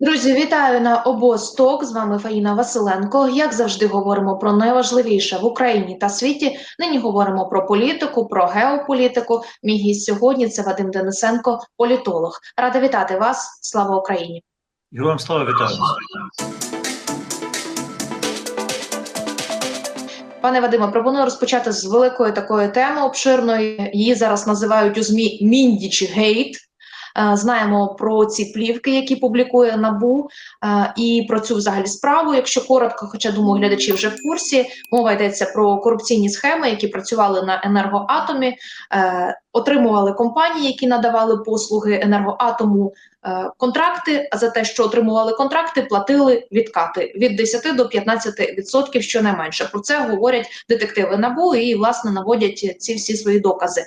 Друзі, вітаю на обосток. З вами Фаїна Василенко. Як завжди, говоримо про найважливіше в Україні та світі. Нині говоримо про політику, про геополітику. Мій гість сьогодні це Вадим Денисенко, політолог. Рада вітати вас. Слава Україні! Героям слава вітаю. Пане Вадиме, пропоную розпочати з великої такої теми обширної. Її зараз називають у змі Міндіч Гейт. Е, Знаємо про ці плівки, які публікує набу, е, і про цю взагалі справу. Якщо коротко, хоча думаю, глядачі вже в курсі, мова йдеться про корупційні схеми, які працювали на енергоатомі, е, отримували компанії, які надавали послуги енергоатому. Контракти, а за те, що отримували контракти, платили відкати від 10 до 15 відсотків, щонайменше. Про це говорять детективи набу і власне наводять ці всі свої докази.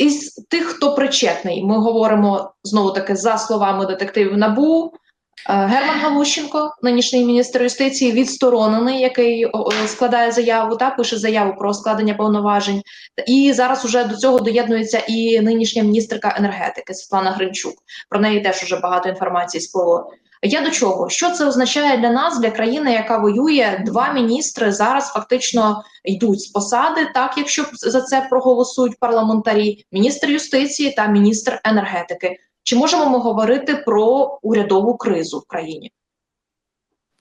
Із тих, хто причетний, ми говоримо знову таки за словами детективів НАБУ. е, Герман Галущенко, нинішній міністр юстиції, відсторонений, який складає заяву та пише заяву про складення повноважень. І зараз уже до цього доєднується і нинішня міністерка енергетики Світлана Гринчук. Про неї теж уже багато інформації сплило. Я до чого? Що це означає для нас, для країни, яка воює? Два міністри зараз фактично йдуть з посади, так якщо за це проголосують парламентарі, міністр юстиції та міністр енергетики. Чи можемо ми говорити про урядову кризу в країні?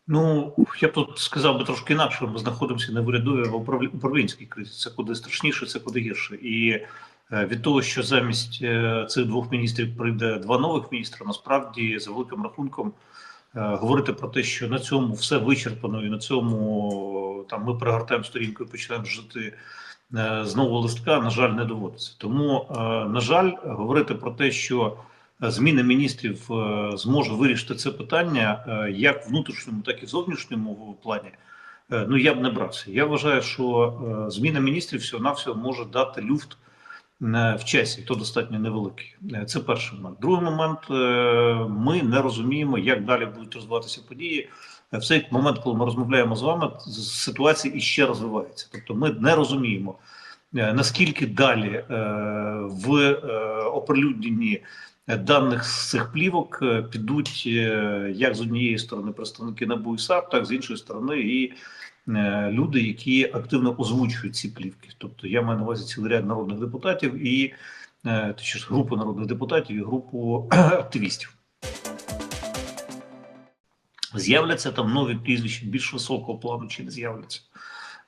Ну я б тут сказав би трошки інакше. Ми знаходимося не в урядовій, а в управлі- управлінській кризі. Це куди страшніше, це куди гірше. І від того, що замість е, цих двох міністрів прийде два нових міністра, насправді за великим рахунком е, говорити про те, що на цьому все вичерпано, і на цьому там ми перегортаємо сторінку і починаємо жити е, знову листка. На жаль, не доводиться. Тому, е, на жаль, говорити про те, що зміна міністрів е, зможе вирішити це питання е, як внутрішньому, так і в зовнішньому плані. е, Ну я б не брався. Я вважаю, що е, зміна міністрів всього навсього може дати люфт е, в часі, то достатньо невеликий. Е, Це перший момент. Другий момент е, ми не розуміємо, як далі будуть розвиватися події. Е, В цей момент, коли ми розмовляємо з вами, ситуація іще розвивається. Тобто, ми не розуміємо. Наскільки далі в оприлюдненні даних з цих плівок підуть як з однієї сторони представники НАБУ і САП, так з іншої сторони і люди, які активно озвучують ці плівки. Тобто я маю на увазі цілий ряд народних депутатів і е, точніше, групу народних депутатів і групу активістів. З'являться там нові прізвища більш високого плану чи не з'являться.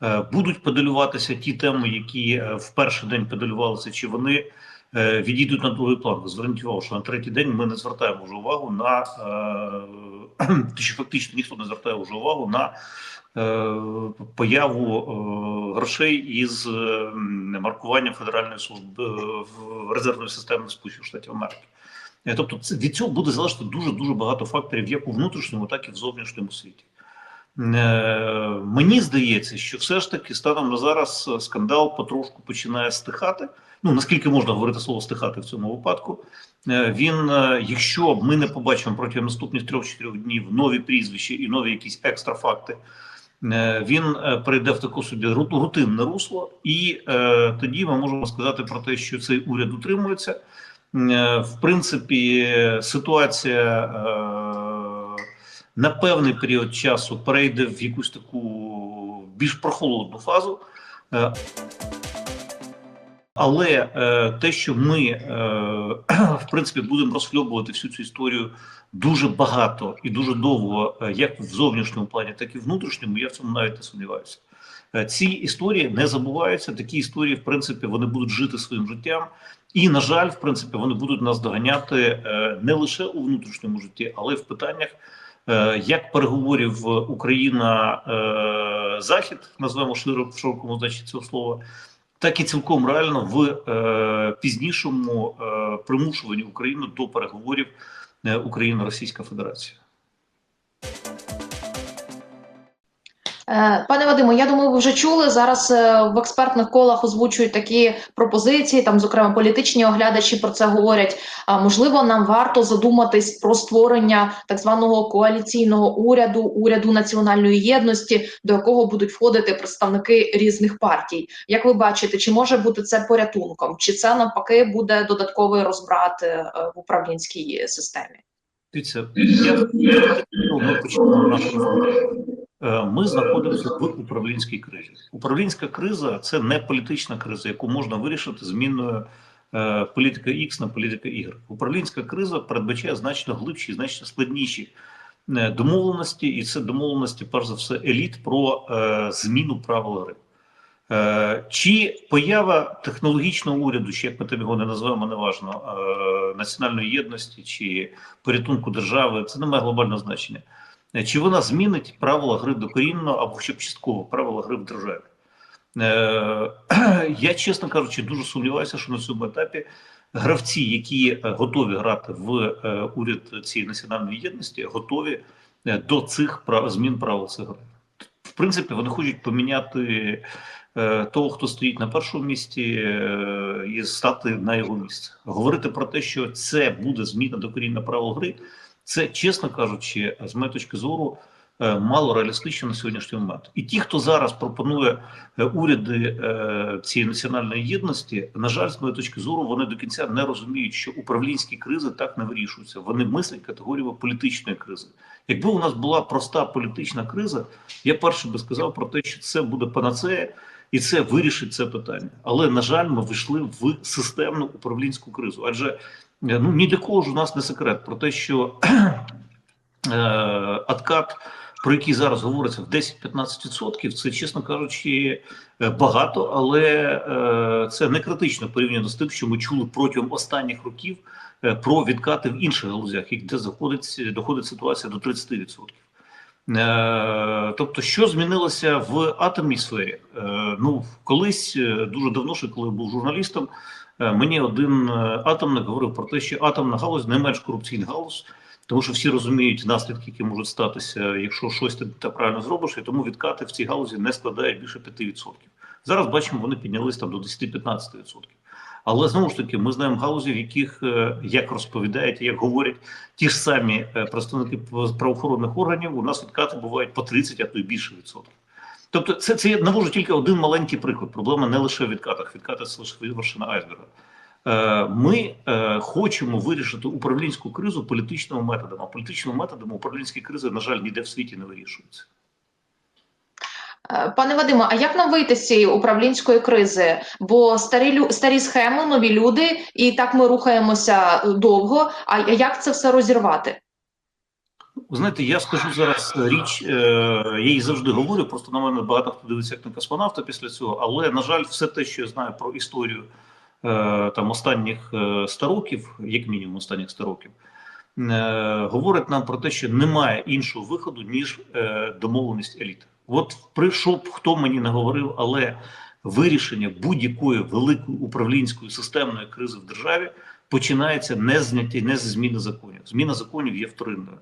Е, Будуть педалюватися ті теми, які е, в перший день педалювалися, чи вони е, відійдуть на другий план. Зверніть увагу, що на третій день ми не звертаємо вже увагу на е, що фактично ніхто не звертає вже увагу на е, появу е, грошей із е, маркуванням Федеральної служби е, резервної системи Сполучених Штатів Америки. Е, Тобто, від цього буде залежати дуже дуже багато факторів, як у внутрішньому, так і в зовнішньому світі. Е, Мені здається, що все ж таки станом на зараз е, скандал потрошку починає стихати. Ну наскільки можна говорити слово стихати в цьому випадку. Е, Він, е, якщо ми не побачимо протягом наступних трьох-чотирьох днів нові прізвища і нові якісь екстра факти, е, він прийде в таку собі ру- рутинне русло, і е, тоді ми можемо сказати про те, що цей уряд утримується. Е, В принципі, ситуація е, на певний період часу перейде в якусь таку більш прохолодну фазу. Е, Але е, те, що ми е, в принципі будемо розхльобувати всю цю історію дуже багато і дуже довго, е, як в зовнішньому плані, так і внутрішньому, я в цьому навіть не сумніваюся. Е, Ці історії не забуваються. Такі історії, в принципі, вони будуть жити своїм життям. І, на жаль, в принципі, вони будуть нас доганяти е, не лише у внутрішньому житті, але й в питаннях як переговорів Україна-Захід, назвемо широко в широкому значенні цього слова, так і цілком реально в е, пізнішому е, примушуванні України до переговорів е, Україна-Російська Федерація. Пане Вадиме, я думаю, ви вже чули зараз е, в експертних колах озвучують такі пропозиції. Там, зокрема, політичні оглядачі про це говорять. А можливо, нам варто задуматись про створення так званого коаліційного уряду, уряду національної єдності, до якого будуть входити представники різних партій. Як ви бачите, чи може бути це порятунком, чи це навпаки буде додатковий розбрат е, в управлінській системі? Дивіться, я ну, ми почнемо нашу. Е, Ми знаходимося в управлінській кризі. Управлінська криза це не політична криза, яку можна вирішити зміною е, політика X на політика Y. Управлінська криза передбачає значно глибші, значно складніші е, домовленості, і це домовленості, перш за все, еліт про е, зміну правил гри. Е, Чи поява технологічного уряду, чи як ми там його не називаємо, неважно, е, національної єдності чи порятунку держави, це не має глобального значення. Е, Чи вона змінить правила гри докорінно або хоча б частково правила гри в державі? Е, Я, чесно кажучи, дуже сумніваюся, що на цьому етапі гравці, які е, готові грати в уряд цієї національної єдності, готові до цих прав, змін правил цих гри. В принципі, вони хочуть поміняти того, хто стоїть на першому місці, і стати на його місце. Говорити про те, що це буде зміна докорінна правил гри, це, чесно кажучи, з моєї точки зору, е, мало реалістично на сьогоднішній момент. І ті, хто зараз пропонує е, уряди е, цієї національної єдності, на жаль, з моєї точки зору, вони до кінця не розуміють, що управлінські кризи так не вирішуються. Вони мислять категорією політичної кризи. Якби у нас була проста політична криза, я перше би сказав про те, що це буде панацея. І це вирішить це питання, але на жаль, ми вийшли в системну управлінську кризу. Адже е, ну ні для кого ж у нас не секрет про те, що е, откат, про який зараз говориться в 10-15%, це, чесно кажучи, е, багато, але це не критично порівняно з тим, що ми чули протягом останніх років про відкати в інших галузях, де доходить ситуація до 30%. Е, Тобто, що змінилося в атомній сфері? Е, Ну, колись е, дуже давно, ще коли був журналістом, мені один атомник говорив про те, що атомна галузь не менш корупційна галузь, тому що всі розуміють наслідки, які можуть статися, якщо щось ти правильно зробиш, і тому відкати в цій галузі не складають більше 5%. Зараз бачимо, вони піднялись там до 10-15%. Але знову ж таки, ми знаємо галузі, в яких, е, як розповідають, як говорять ті ж самі е, представники правоохоронних органів, у нас відкати бувають по 30, а то й більше відсотків. Тобто, це, це я навожу тільки один маленький приклад. Проблема не лише в відкатах, відкати це лише вершина айсберга. Е, Ми хочемо вирішити управлінську кризу політичними методами. А політичними методами управлінські кризи, на жаль, ніде в світі не вирішуються. Е, Пане Вадиме, а як нам вийти з цієї управлінської кризи? Бо старі старі схеми, нові люди, і так ми рухаємося довго. А як це все розірвати? Знаєте, я скажу зараз річ, е, я її завжди говорю, просто на мене багато хто дивиться як на космонавта після цього, але, на жаль, все те, що я знаю про історію е, там останніх е, 100 років, як мінімум останніх 100 років, е, говорить нам про те, що немає іншого виходу, ніж е, домовленість еліт. От прийшов, хто мені не говорив, але вирішення будь-якої великої управлінської системної кризи в державі починається не зняття, не з зміни законів. Зміна законів є вторинною.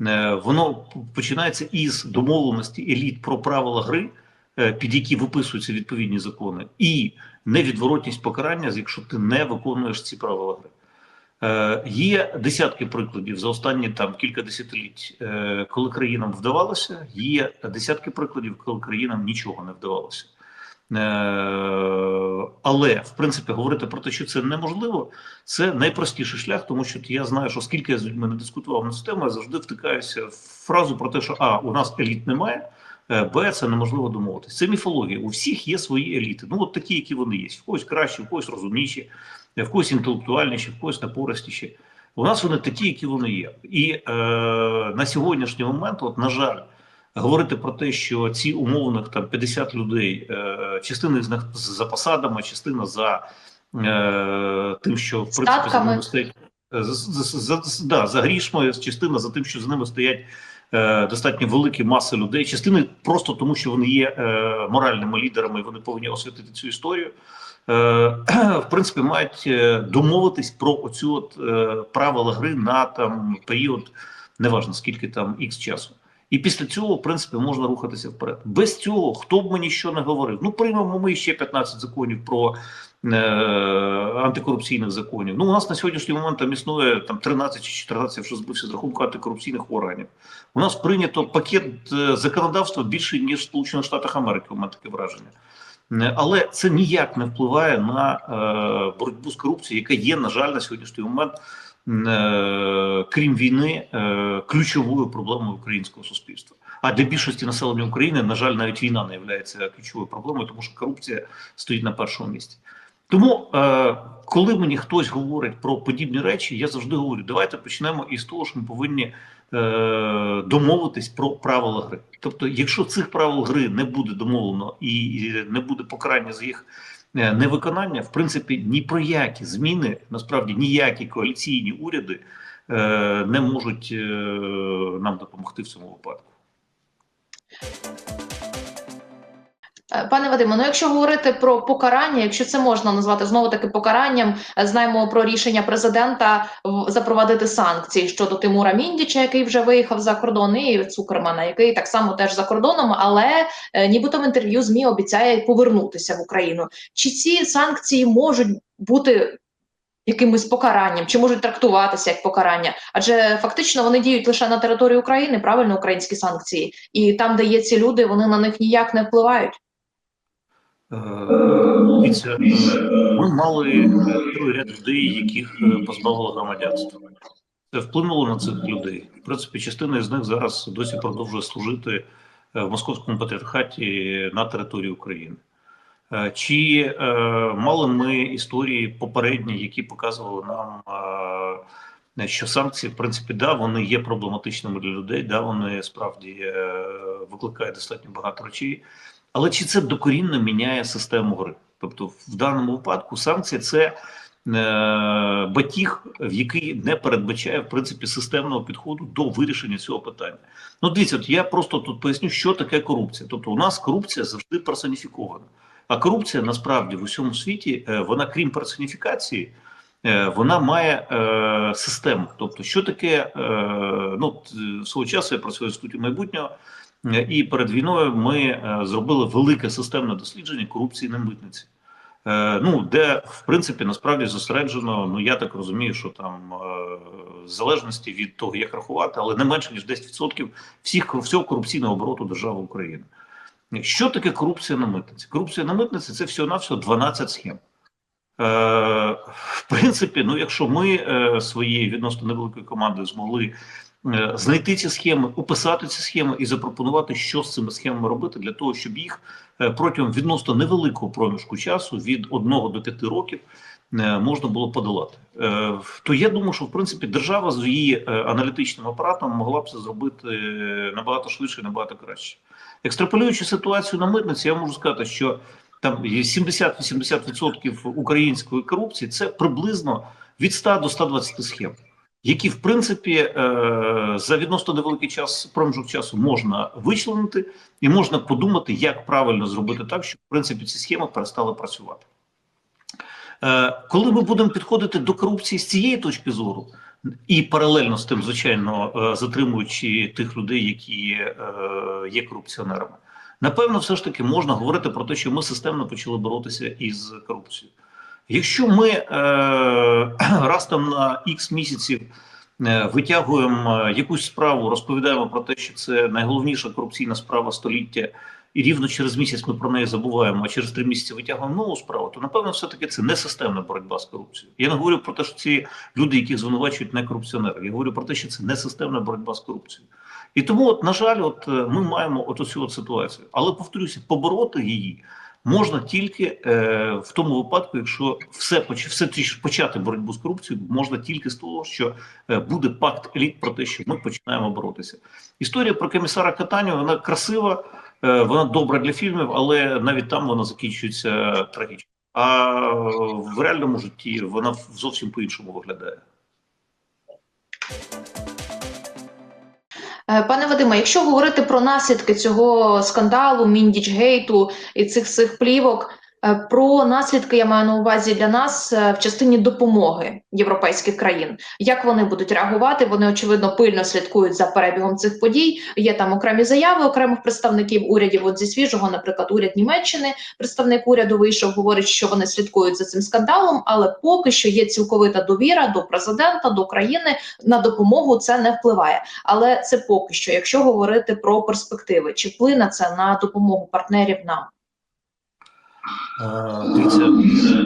Е, Воно починається із домовленості еліт про правила гри, е, під які виписуються відповідні закони, і невідворотність покарання, якщо ти не виконуєш ці правила гри. Е, Є десятки прикладів за останні там кілька десятиліть, е, коли країнам вдавалося. Є десятки прикладів, коли країнам нічого не вдавалося. Е, Але в принципі говорити про те, що це неможливо, це найпростіший шлях, тому що я знаю, що скільки я з людьми не дискутував на цю тему, я завжди втикаюся в фразу про те, що а у нас еліт немає, б це неможливо домовитися. Це міфологія. У всіх є свої еліти. Ну от такі, які вони є. В когось кращі, в когось розумніші, в когось інтелектуальніші, в когось напористіші. У нас вони такі, які вони є. І е, на сьогоднішній момент, от на жаль. Говорити про те, що ці умовних там 50 людей, е, частина з них за посадами, частина за е, тим, що в принципі за ними стоять е, за, за, за, да, за грішми, частина за тим, що за ними стоять е, достатньо великі маси людей, частина просто тому, що вони є е, моральними лідерами, і вони повинні освітити цю історію. Е, в принципі, мають е, домовитись про оцю от е, правила гри на там період, неважно скільки там ікс часу. І після цього, в принципі, можна рухатися вперед. Без цього, хто б мені що не говорив. Ну, приймемо ми ще 15 законів про е, антикорупційних законів. Ну, у нас на сьогоднішній момент там існує там 13 чи 14, якщо збився з рахунку антикорупційних органів. У нас прийнято пакет законодавства більше, ніж в Сполучених Штатах Америки, у мене таке враження. Е, Але це ніяк не впливає на е, боротьбу з корупцією, яка є, на жаль, на сьогоднішній момент е, крім війни, ключовою проблемою українського суспільства. А для більшості населення України, на жаль, навіть війна не є ключовою проблемою, тому що корупція стоїть на першому місці. Тому, коли мені хтось говорить про подібні речі, я завжди говорю: давайте почнемо із того, що ми повинні домовитись про правила гри. Тобто, якщо цих правил гри не буде домовлено і не буде покарання з їх е, невиконання, в принципі, ні про які зміни, насправді ніякі коаліційні уряди е, не можуть е, нам допомогти в цьому випадку. Е, Пане Вадиме, ну якщо говорити про покарання, якщо це можна назвати знову таки покаранням, е, знаємо про рішення президента запровадити санкції щодо Тимура Міндіча, який вже виїхав за кордон, і Цукермана, який так само теж за кордоном, але е, нібито в інтерв'ю змі обіцяє повернутися в Україну. Чи ці санкції можуть бути якимось покаранням, чи можуть трактуватися як покарання? Адже фактично вони діють лише на території України, правильно українські санкції, і там, де є ці люди, вони на них ніяк не впливають. Е, Дивіться, е, ми мали е, цілий ряд людей, яких е, позбавили громадянства. Це вплинуло на цих людей. В принципі, частина з них зараз досі продовжує служити е, в московському патріархаті на території України. Е, Чи е, мали ми історії попередні, які показували нам, е, що санкції, в принципі, да, вони є проблематичними для людей, да, вони справді е, викликають достатньо багато речей. Але чи це докорінно міняє систему гри? Тобто, в даному випадку санкція це е, батіг, в який не передбачає в принципі системного підходу до вирішення цього питання. Ну, дивіться, от я просто тут поясню, що таке корупція. Тобто, у нас корупція завжди персоніфікована. А корупція насправді в усьому світі, е, вона крім персоніфікації, е, вона має е, систему. Тобто, що таке, е, ну свого часу я працюю в інституті майбутнього. Е, І перед війною ми е, зробили велике системне дослідження корупції на митниці. Е, Ну, де в принципі насправді зосереджено, ну я так розумію, що там в залежності від того, як рахувати, але не менше ніж 10% всіх всього корупційного обороту держави України. Що таке корупція на митниці? Корупція на митниці це всього навсього 12 схем. В принципі, ну якщо ми своєю відносно невеликою командою змогли знайти ці схеми, описати ці схеми і запропонувати, що з цими схемами робити для того, щоб їх е, протягом відносно невеликого проміжку часу від 1 до 5 років е, можна було подолати. Е, То я думаю, що в принципі держава з її е, аналітичним апаратом могла б це зробити е, набагато швидше, набагато краще. Екстраполюючи ситуацію на митниці, я можу сказати, що там є 70-80% української корупції це приблизно від 100 до 120 схем, які в принципі е, за відносно невеликий час проміжок часу можна вичленити, і можна подумати, як правильно зробити так, щоб в принципі ці схеми перестали працювати. Е, Коли ми будемо підходити до корупції з цієї точки зору, і паралельно з тим, звичайно, е, затримуючи тих людей, які є корупціонерами. Напевно, все ж таки можна говорити про те, що ми системно почали боротися із корупцією. Якщо ми е, раз там на ікс місяців е, витягуємо е, якусь справу, розповідаємо про те, що це найголовніша корупційна справа століття, і рівно через місяць ми про неї забуваємо, а через три місяці витягуємо нову справу, то напевно, все таки це не системна боротьба з корупцією. Я не говорю про те, що ці люди, яких звинувачують не корупціонери. Я говорю про те, що це не системна боротьба з корупцією. І тому, от, на жаль, от ми маємо от от ситуацію. Але повторюся, побороти її можна тільки е, в тому випадку, якщо все все почати боротьбу з корупцією, можна тільки з того, що е, буде пакт еліт про те, що ми починаємо боротися. Історія про комісара Катаню вона красива, е, вона добра для фільмів, але навіть там вона закінчується трагічно. А в реальному житті вона зовсім по-іншому виглядає. Е, Пане Вадиме, якщо говорити про наслідки цього скандалу, Міндічгейту і цих всіх плівок, про наслідки я маю на увазі для нас е, в частині допомоги європейських країн. Як вони будуть реагувати? Вони очевидно пильно слідкують за перебігом цих подій. Є там окремі заяви окремих представників урядів. От зі свіжого, наприклад, уряд Німеччини, представник уряду вийшов, говорить, що вони слідкують за цим скандалом, але поки що є цілковита довіра до президента, до країни на допомогу це не впливає. Але це поки що, якщо говорити про перспективи, чи вплине це на допомогу партнерів нам? Е, Дивіться,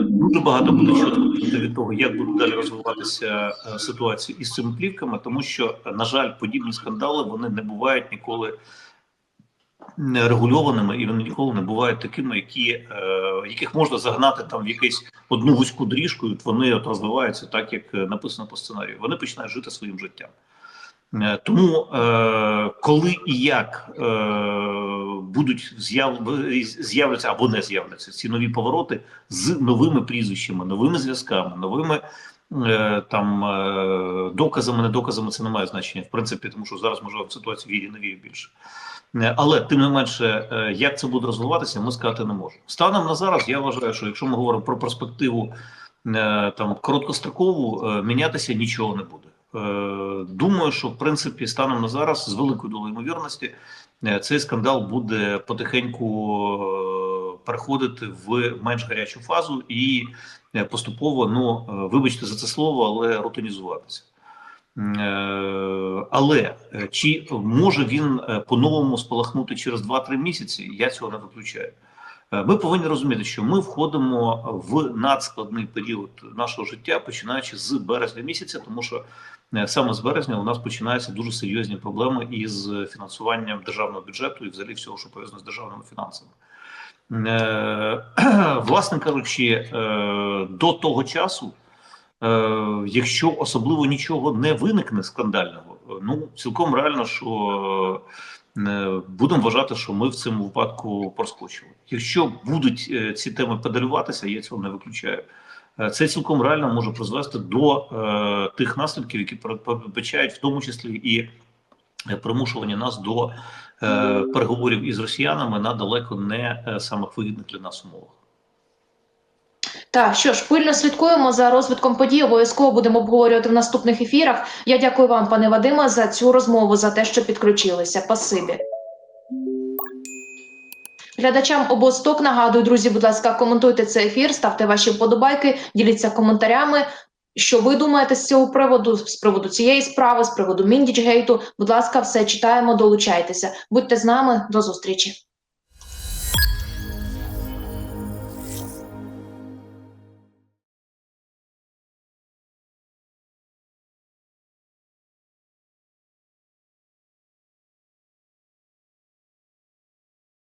дуже багато буде залежати від того, як буде далі розвиватися е, ситуація із цими плівками, тому що, е, на жаль, подібні скандали вони не бувають ніколи не регульованими, і вони ніколи не бувають такими, які, е, яких можна загнати там в якусь одну вузьку доріжку, і вони от розвиваються так, як е, написано по сценарію. Вони починають жити своїм життям. Е, Тому е, коли і як е, будуть з'яв... з'являться або не з'являться ці нові повороти з новими прізвищами, новими зв'язками, новими там е, доказами, це не має значення в принципі, тому що зараз можливо ситуація вірі новіє більше. Але тим не менше, як це буде розвиватися, ми сказати не можемо. Станом на зараз я вважаю, що якщо ми говоримо про перспективу там короткострокову, мінятися нічого не буде. Е, Думаю, що в принципі станом на зараз з великою долею ймовірності е, цей скандал буде потихеньку е, переходити в менш гарячу фазу і поступово, ну вибачте за це слово, але рутинізуватися. Але чи може він по-новому спалахнути через 2-3 місяці? Я цього не виключаю. Е, Ми повинні розуміти, що ми входимо в надскладний період нашого життя, починаючи з березня місяця, тому що е, саме з березня у нас починаються дуже серйозні проблеми із фінансуванням державного бюджету і взагалі всього, що пов'язано з державними фінансами. Е, Власне кажучи, до того часу, якщо особливо нічого не виникне скандального, ну цілком реально, що будемо вважати, що ми в цьому випадку проскочили. Якщо будуть е, ці теми педалюватися, я цього не виключаю. Е, Це цілком реально може призвести до е, тих наслідків, які передбачають в тому числі і е, примушування нас до е, переговорів із росіянами на далеко не е, самих вигідних для нас умовах. Так, що ж, пильно слідкуємо за розвитком подій. Обов'язково будемо обговорювати в наступних ефірах. Я дякую вам, пане Вадиме, за цю розмову, за те, що підключилися. Пасибі. Глядачам обосток нагадую, друзі, будь ласка, коментуйте цей ефір, ставте ваші вподобайки, діліться коментарями. Що ви думаєте з цього приводу, з приводу цієї справи, з приводу Міндічгейту? Будь ласка, все читаємо, долучайтеся. Будьте з нами, до зустрічі.